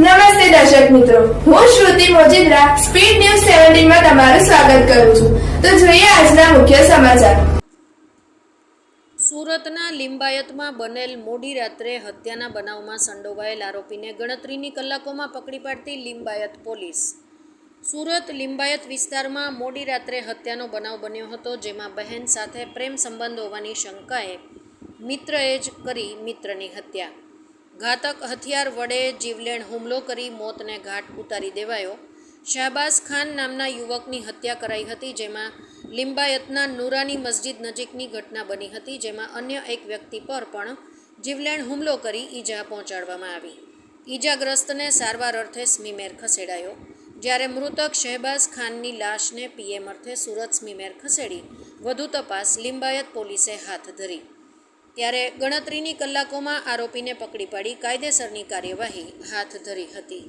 નમસ્તે દર્શક મિત્રો. હું શ્રુતિ મોજીદ્રા, સ્પીડ ન્યૂઝ સેવન્ટીનમાં તમારું સ્વાગત કરું છું. તો જોઈએ આજના મુખ્ય સમાચાર. સુરતના લિંબાયતમાં બનેલ મોડી રાત્રે હત્યાના બનાવમાં સંડોવાયેલ આરોપીને ગણતરીની કલાકોમાં પકડી પાડતી લિંબાયત પોલીસ. સુરત લિંબાયત વિસ્તારમાં મોડી રાત્રે હત્યાનો બનાવ બન્યો હતો, જેમાં બહેન સાથે પ્રેમ સંબંધ હોવાની શંકાએ મિત્રએ જ કરી મિત્રની હત્યા. ઘાતક હથિયાર વડે જીવલેણ હુમલો કરી મોતને ઘાટ ઉતારી દેવાયો. શહબાઝ ખાન નામના યુવકની હત્યા કરાઈ હતી, જેમાં લિંબાયતના નુરાની મસ્જિદ નજીકની ઘટના બની હતી, જેમાં અન્ય એક વ્યક્તિ પર પણ જીવલેણ હુમલો કરી ઈજા પહોંચાડવામાં આવી. ઈજાગ્રસ્તને સારવાર અર્થે સ્મીમેર ખસેડાયો. જ્યારે મૃતક શહેબાઝ ખાનની લાશને પીએમ અર્થે સુરત સ્મીમેર ખસેડી, વધુ તપાસ લિંબાયત પોલીસે હાથ ધરી. ત્યારે ગણતરીની કલાકોમાં આરોપીને પકડી પાડી કાયદેસરની કાર્યવાહી હાથ ધરી હતી.